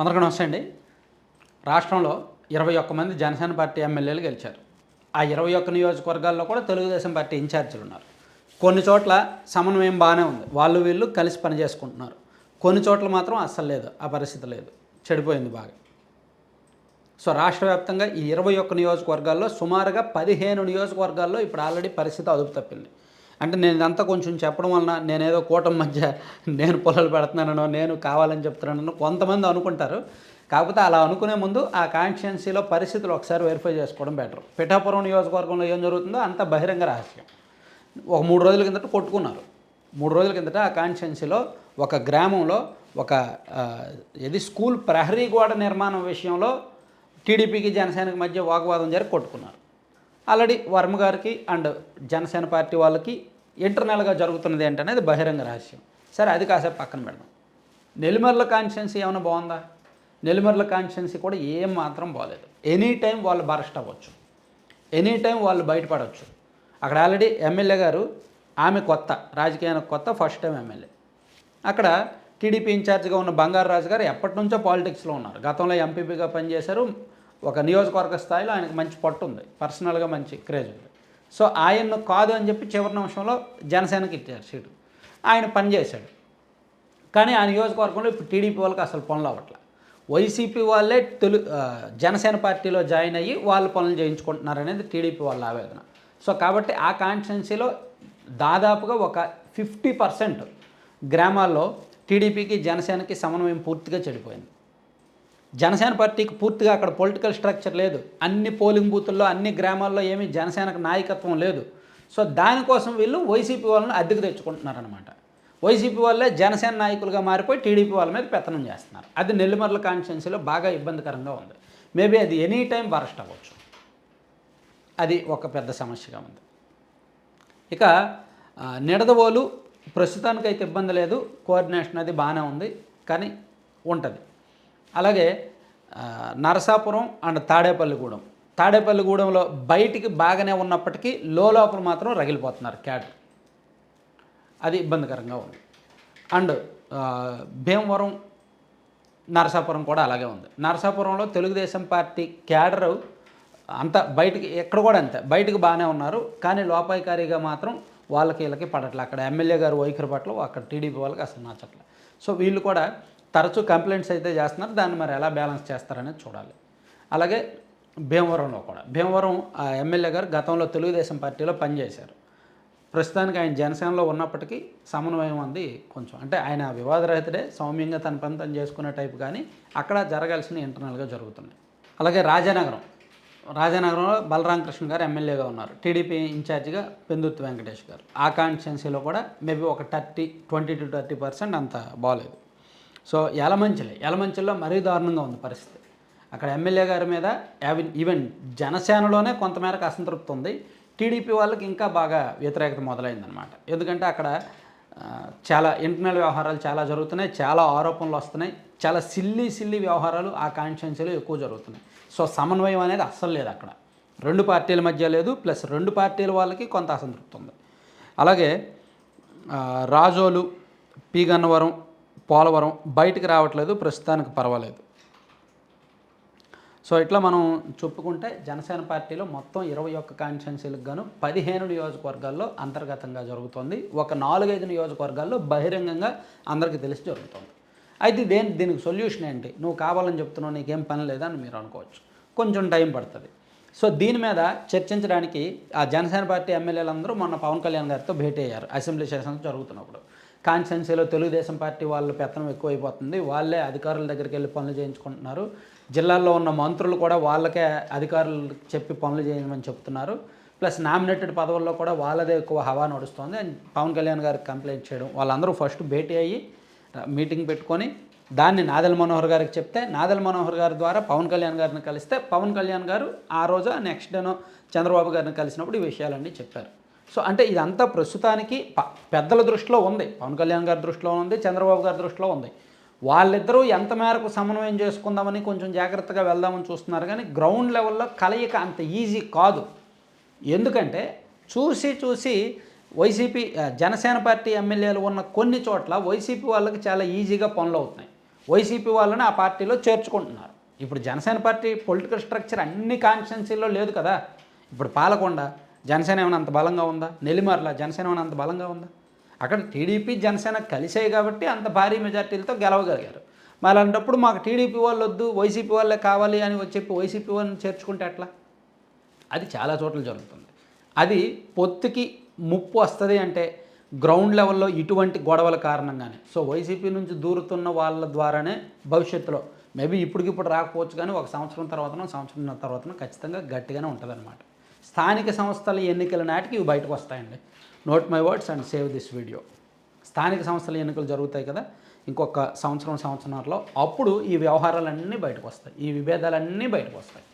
అందరికీ నమస్తే అండి. రాష్ట్రంలో ఇరవై ఒక్క మంది జనసేన పార్టీ ఎమ్మెల్యేలు గెలిచారు. ఆ ఇరవై ఒక్క నియోజకవర్గాల్లో కూడా తెలుగుదేశం పార్టీ ఇన్ఛార్జీలు ఉన్నారు. కొన్ని చోట్ల సమన్వయం బాగానే ఉంది. వాళ్ళు వీళ్ళు కలిసి పని చేసుకుంటున్నారు. కొన్ని చోట్ల మాత్రం అస్సలు లేదు. ఆ పరిస్థితి లేదు. చెడిపోయింది బాగా. సో రాష్ట్ర వ్యాప్తంగా ఈ ఇరవై ఒక్క నియోజకవర్గాల్లో సుమారుగా పదిహేను నియోజకవర్గాల్లో ఇప్పుడు ఆల్రెడీ పరిస్థితి అదుపు తప్పింది. అంటే నేను ఇదంతా కొంచెం చెప్పడం వలన నేనేదో కూటమి మధ్య నేను పొలాలు పెడుతున్నానో నేను కావాలని చెప్తున్నానో కొంతమంది అనుకుంటారు. కాకపోతే అలా అనుకునే ముందు ఆ కాన్స్టిట్యున్సీలో పరిస్థితులు ఒకసారి వెరిఫై చేసుకోవడం బెటర్ పిఠాపురం నియోజకవర్గంలో ఏం జరుగుతుందో అంత బహిరంగ రహస్యం. ఒక మూడు రోజుల కిందట కొట్టుకున్నారు. మూడు రోజుల కిందట ఆ కాన్స్టిట్యున్సీలో ఒక గ్రామంలో ఒక ఇది స్కూల్ ప్రహరీ గోడ నిర్మాణం విషయంలో టీడీపీకి జనసేనకి మధ్య వాగ్వాదం జరిగి కొట్టుకున్నారు. ఆల్రెడీ వర్మ గారికి అండ్ జనసేన పార్టీ వాళ్ళకి ఇంటర్నల్గా జరుగుతున్నది ఏంటనేది బహిరంగ రహస్యం. సరే అది కాసేపు పక్కన పెడదాం. నెల్లిమర్ల కాన్స్టిట్యున్సీ ఏమైనా బాగుందా? నెల్లిమర్ల కాన్స్టిట్యున్సీ కూడా ఏం మాత్రం బాగలేదు ఎనీ టైం వాళ్ళు బరస్ట్ అవ్వచ్చు. ఎనీ టైం వాళ్ళు బయటపడవచ్చు. అక్కడ ఆల్రెడీ ఎమ్మెల్యే గారు ఆమె కొత్త రాజకీయానికి కొత్త ఫస్ట్ టైం ఎమ్మెల్యే. అక్కడ టీడీపీ ఇన్ఛార్జ్గా ఉన్న బంగారు రాజు గారు ఎప్పటి నుంచో పాలిటిక్స్లో ఉన్నారు. గతంలో ఎంపీపీగా పనిచేశారు. ఒక నియోజకవర్గ స్థాయిలో ఆయనకు మంచి పట్టు ఉంది. పర్సనల్గా మంచి క్రేజ్ ఉంది. సో ఆయన్ను కాదు అని చెప్పి చివరి నిమిషంలో జనసేనకి ఇచ్చారు సీటు. ఆయన పనిచేశాడు కానీ ఆ నియోజకవర్గంలో ఇప్పుడు టీడీపీ వాళ్ళకి అసలు పనులు అవ్వట్లే. వైసీపీ వాళ్ళే తెలు జనసేన పార్టీలో జాయిన్ అయ్యి వాళ్ళు పనులు చేయించుకుంటున్నారు అనేది టీడీపీ వాళ్ళ ఆవేదన. సో కాబట్టి ఆ కాన్స్టిట్యున్సీలో దాదాపుగా ఒక ఫిఫ్టీ పర్సెంట్ గ్రామాల్లో టీడీపీకి జనసేనకి సమన్వయం పూర్తిగా చెడిపోయింది. జనసేన పార్టీకి పూర్తిగా అక్కడ పొలిటికల్ స్ట్రక్చర్ లేదు. అన్ని పోలింగ్ బూతుల్లో అన్ని గ్రామాల్లో ఏమీ జనసేనకు నాయకత్వం లేదు. సో దానికోసం వీళ్ళు వైసీపీ వాళ్ళని అద్దెకు తెచ్చుకుంటున్నారనమాట వైసీపీ వాళ్ళే జనసేన నాయకులుగా మారిపోయి టీడీపీ వాళ్ళ మీద పెత్తనం చేస్తున్నారు. అది నెల్లిమర్ల కాన్స్టిట్యున్సీలో బాగా ఇబ్బందికరంగా ఉంది. మేబీ అది ఎనీ టైం బరస్ట్ అవ్వచ్చు. అది ఒక పెద్ద సమస్యగా ఉంది. ఇక నిడదవోలు ప్రస్తుతానికైతే ఇబ్బంది లేదు. కోఆర్డినేషన్ అది బాగానే ఉంది. కానీ ఉంటుంది. అలాగే నరసాపురం అండ్ తాడేపల్లిగూడెం తాడేపల్లిగూడెంలో బయటికి బాగానే ఉన్నప్పటికీ లోపల మాత్రం రగిలిపోతున్నారు క్యాట్. అది ఇబ్బందికరంగా ఉంది. అండ్ భీమవరం నరసాపురం కూడా అలాగే ఉంది. నరసాపురంలో తెలుగుదేశం పార్టీ క్యాడర్ అంత బయటికి ఎక్కడ కూడా అంతే బయటకు బాగానే ఉన్నారు. కానీ లోపాయికారిగా మాత్రం వాళ్ళకి వీళ్ళకి పడట్లే. అక్కడ ఎమ్మెల్యే గారు వైఖరి పట్ల అక్కడ టీడీపీ వాళ్ళకి అసలు నచ్చట్లే. సో వీళ్ళు కూడా తరచూ కంప్లైంట్స్ అయితే చేస్తున్నారు. దాన్ని మరి ఎలా బ్యాలెన్స్ చేస్తారనేది చూడాలి. అలాగే భీమవరంలో కూడా. భీమవరం ఆ ఎమ్మెల్యే గారు గతంలో తెలుగుదేశం పార్టీలో పనిచేశారు. ప్రస్తుతానికి ఆయన జనసేనలో ఉన్నప్పటికీ సమన్వయం అంది కొంచెం. అంటే ఆయన వివాదరహితుడే సౌమ్యంగా తన పని తను చేసుకునే టైప్ కానీ అక్కడ జరగాల్సిన ఇంటర్నల్గా జరుగుతుంది. అలాగే రాజానగరం. రాజానగరంలో బలరామకృష్ణ గారు ఎమ్మెల్యేగా ఉన్నారు. టీడీపీ ఇన్ఛార్జిగా పెందుర్తి వెంకటేష్ గారు. ఆ కాన్స్టిట్యున్సీలో కూడా మేబీ ఒక thirty twenty to thirty percent అంత బాగలేదు సో యలమంచిలే యలమంచిలో మరీ దారుణంగా ఉంది పరిస్థితి. అక్కడ ఎమ్మెల్యే గారి మీద ఈవెన్ జనసేనలోనే కొంతమేరకు అసంతృప్తి ఉంది. టీడీపీ వాళ్ళకి ఇంకా బాగా వ్యతిరేకత మొదలైందనమాట ఎందుకంటే అక్కడ చాలా ఇంటర్నల్ వ్యవహారాలు చాలా జరుగుతున్నాయి చాలా ఆరోపణలు వస్తున్నాయి చాలా సిల్లీ సిల్లీ వ్యవహారాలు ఆ కాన్స్టిట్యున్సీలో ఎక్కువ జరుగుతున్నాయి. సో సమన్వయం అనేది అస్సలు లేదు అక్కడ. రెండు పార్టీల మధ్య లేదు ప్లస్ రెండు పార్టీల వాళ్ళకి కొంత అసంతృప్తి ఉంది. అలాగే రాజోలు పీగన్నవరం పోలవరం బయటకు రావట్లేదు ప్రస్తుతానికి పర్వాలేదు. సో ఇట్లా మనం చెప్పుకుంటే జనసేన పార్టీలో మొత్తం ఇరవై ఒక్క కాన్స్టిట్యున్సీలకు గాను పదిహేను నియోజకవర్గాల్లో అంతర్గతంగా జరుగుతుంది. ఒక నాలుగైదు నియోజకవర్గాల్లో బహిరంగంగా అందరికీ తెలిసి జరుగుతుంది. అయితే దేని దీనికి సొల్యూషన్ ఏంటి? నువ్వు కావాలని చెప్తున్నావు నీకేం పని లేదని మీరు అనుకోవచ్చు. కొంచెం టైం పడుతుంది. సో దీని మీద చర్చించడానికి ఆ జనసేన పార్టీ ఎమ్మెల్యేలందరూ మొన్న పవన్ కళ్యాణ్ గారితో భేటీ అయ్యారు. అసెంబ్లీ సెషన్స్ జరుగుతున్నప్పుడు. కాన్స్టిట్యున్సీలో తెలుగుదేశం పార్టీ వాళ్ళ పెత్తనం ఎక్కువైపోతుంది. వాళ్ళే అధికారుల దగ్గరికి వెళ్ళి పనులు చేయించుకుంటున్నారు. జిల్లాల్లో ఉన్న మంత్రులు కూడా వాళ్ళకే అధికారులు చెప్పి పనులు చేయమని చెప్తున్నారు. ప్లస్ నామినేటెడ్ పదవుల్లో కూడా వాళ్ళదే ఎక్కువ హవా నడుస్తుంది. అండ్ పవన్ కళ్యాణ్ గారికి కంప్లైంట్ చేయడం వాళ్ళందరూ ఫస్ట్ భేటీ అయ్యి మీటింగ్ పెట్టుకొని దాన్ని నాదల్ మనోహర్ గారికి చెప్తే నాదల్ మనోహర్ గారి ద్వారా పవన్ కళ్యాణ్ గారిని కలిస్తే పవన్ కళ్యాణ్ గారు ఆ రోజు నెక్స్ట్ డేనో చంద్రబాబు గారిని కలిసినప్పుడు ఈ విషయాలన్నీ చెప్పారు. సో అంటే ఇదంతా ప్రస్తుతానికి ప- పెద్దల దృష్టిలో ఉంది. పవన్ కళ్యాణ్ గారి దృష్టిలో ఉంది చంద్రబాబు గారి దృష్టిలో ఉంది. వాళ్ళిద్దరూ ఎంత మేరకు సమన్వయం చేసుకుందామని కొంచెం జాగ్రత్తగా వెళ్దామని చూస్తున్నారు కానీ గ్రౌండ్ లెవెల్లో కలయిక అంత ఈజీ కాదు. ఎందుకంటే చూసి చూసి వైసీపీ జనసేన పార్టీ ఎమ్మెల్యేలు ఉన్న కొన్ని చోట్ల వైసీపీ వాళ్ళకి చాలా ఈజీగా పనులు అవుతున్నాయి. వైసీపీ వాళ్ళని ఆ పార్టీలో చేర్చుకుంటున్నారు. ఇప్పుడు జనసేన పార్టీ పొలిటికల్ స్ట్రక్చర్ అన్ని కాన్స్టిట్యున్సీల్లో లేదు కదా. ఇప్పుడు పాలకొండ జనసేన ఏమైనా అంత బలంగా ఉందా? నెల్లిమర్ల జనసేన ఏమైనా అంత బలంగా ఉందా? అక్కడ టీడీపీ జనసేన కలిసాయి కాబట్టి అంత భారీ మెజార్టీలతో గెలవగలిగారు. మరి అలాంటప్పుడు మాకు టీడీపీ వాళ్ళు వద్దు వైసీపీ వాళ్ళే కావాలి అని వచ్చి చెప్పి వైసీపీ వాళ్ళని చేర్చుకుంటే ఎట్లా? అది చాలా చోట్ల జరుగుతుంది. అది పొత్తుకి ముప్పు వస్తుంది అంటే గ్రౌండ్ లెవెల్లో ఇటువంటి గొడవల కారణంగానే. సో వైసీపీ నుంచి దూరుతున్న వాళ్ళ ద్వారానే భవిష్యత్తులో మేబీ ఇప్పటికిప్పుడు రాకపోవచ్చు కానీ ఒక సంవత్సరం తర్వాతనో సంవత్సరం తర్వాతనో ఖచ్చితంగా గట్టిగానే ఉంటుందన్నమాట. స్థానిక సంస్థల ఎన్నికల నాటికి ఇవి బయటకు వస్తాయండి. Note my words and save this video స్థానిక సంస్థల ఎన్నికలు జరుగుతాయి కదా ఇంకొక సంవత్సరం సంవత్సరంలో అప్పుడు ఈ వ్యవహారాలన్నీ బయటకు వస్తాయి. ఈ విభేదాలన్నీ బయటకు వస్తాయి.